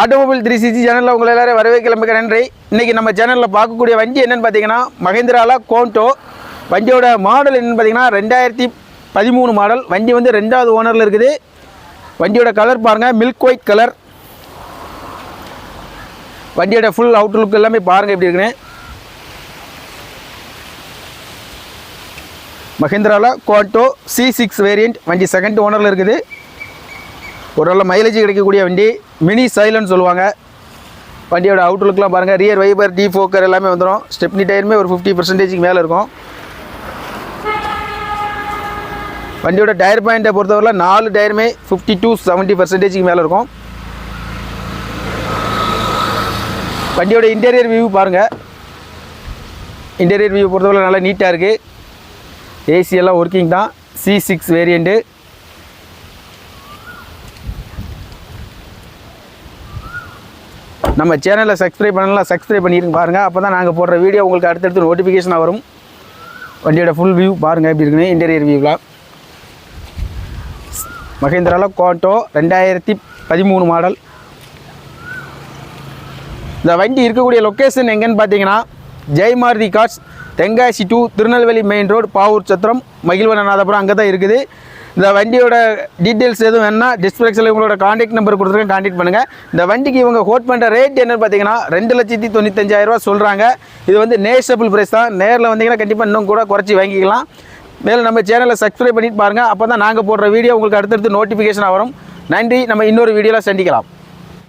Automobile three sixty சேனலில் உங்களை எல்லாரும் வரவே மிக நன்றி. இன்றைக்கி நம்ம சேனலில் பார்க்கக்கூடிய வண்டி என்னென்னு பார்த்தீங்கன்னா மகேந்திராவில் கோண்டோ வண்டியோட மாடல் என்னென்னு பார்த்தீங்கன்னா ரெண்டாயிரத்தி பதிமூணு மாடல் வண்டி வந்து ரெண்டாவது ஓனரில் இருக்குது. வண்டியோட கலர் பாருங்கள் மில்க் ஒயிட் கலர் வண்டியோட ஃபுல் அவுட்லுக் எல்லாமே பாருங்கள் எப்படி இருக்குன்னு. மஹிந்திராவில் கோட்டோ சி சிக்ஸ் வேரியண்ட் வண்டி செகண்ட் ஓனரில் இருக்குது. ஒரு நல்ல மைலேஜ் கிடைக்கக்கூடிய வண்டி. மினி சைலன்னு சொல்லுவாங்க. வண்டியோட அவுட்லுக்கெலாம் பாருங்கள் ரியர் வைபர் டி ஃபோக்கர் எல்லாமே வந்துடும் ஸ்டெப்னி டயருமே ஒரு ஃபிஃப்டி பர்சன்டேஜுக்கு மேலே இருக்கும். வண்டியோட டயர் பாயிண்ட்டை பொறுத்தவரையில் நாலு டயருமே ஃபிஃப்டி டு செவன்ட்டி பர்சன்டேஜுக்கு மேலே இருக்கும். வண்டியோட இன்டீரியர் வியூ பாருங்கள் இன்டீரியர் வியூ பொறுத்தவரை நல்லா நீட்டாக இருக்குது ஏசி எல்லாம் ஒர்க்கிங் தான். சி சிக்ஸ் வேரியண்ட்டு நம்ம சேனலை சப்ஸ்கிரைப் பண்ணலாம் சப்ஸ்கிரைப் பண்ணிருங்க பாருங்கள் அப்போ தான் நாங்கள் போடுற வீடியோ உங்களுக்கு அடுத்தடுத்து நோட்டிஃபிகேஷனாக வரும். வண்டியோட ஃபுல் வியூ பாருங்கள் எப்படி இருக்குன்னு இன்டீரியர் வியூவில் மகேந்திராவில் கோட்டோ ரெண்டாயிரத்தி பதிமூணு மாடல் இந்த வண்டி இருக்கக்கூடிய லொக்கேஷன் எங்கேன்னு பார்த்தீங்கன்னா Jayamaruthi cars Tenkasi to Tirunelveli main road Pavoorchatram Magizhvananathapuram அங்கே தான் இருக்குது. இந்த வண்டியோட டீட்டெயில்ஸ் எதுவும் வேணா டிஸ்பிளேக்ஸில் உங்களோட காண்டாக்ட் நம்பர் கொடுத்துருக்கேன். காண்டாக்ட் பண்ணுங்கள் இந்த வண்டிக்கு இவங்க கோட் பண்ணுற ரேட் என்னன்னு பார்த்தீங்கன்னா ரெண்டு லட்சத்தி தொண்ணூத்தஞ்சாயிரரூவா சொல்கிறாங்க இது வந்து நேஷபிள் ப்ரைஸ் தான். நேரில் வந்தீங்கன்னா கண்டிப்பாக இன்னும் கூட குறைச்சி வாங்கிக்கலாம். மேலும் நம்ம சேனலை சப்ஸ்கிரைப் பண்ணிட்டு பாருங்கள் அப்போ தான் நாங்கள் போடுற வீடியோ உங்களுக்கு அடுத்தடுத்து நோட்டிஃபிகேஷனாக வரும். நன்றி. நம்ம இன்னொரு வீடியோவில் சந்திக்கலாம்.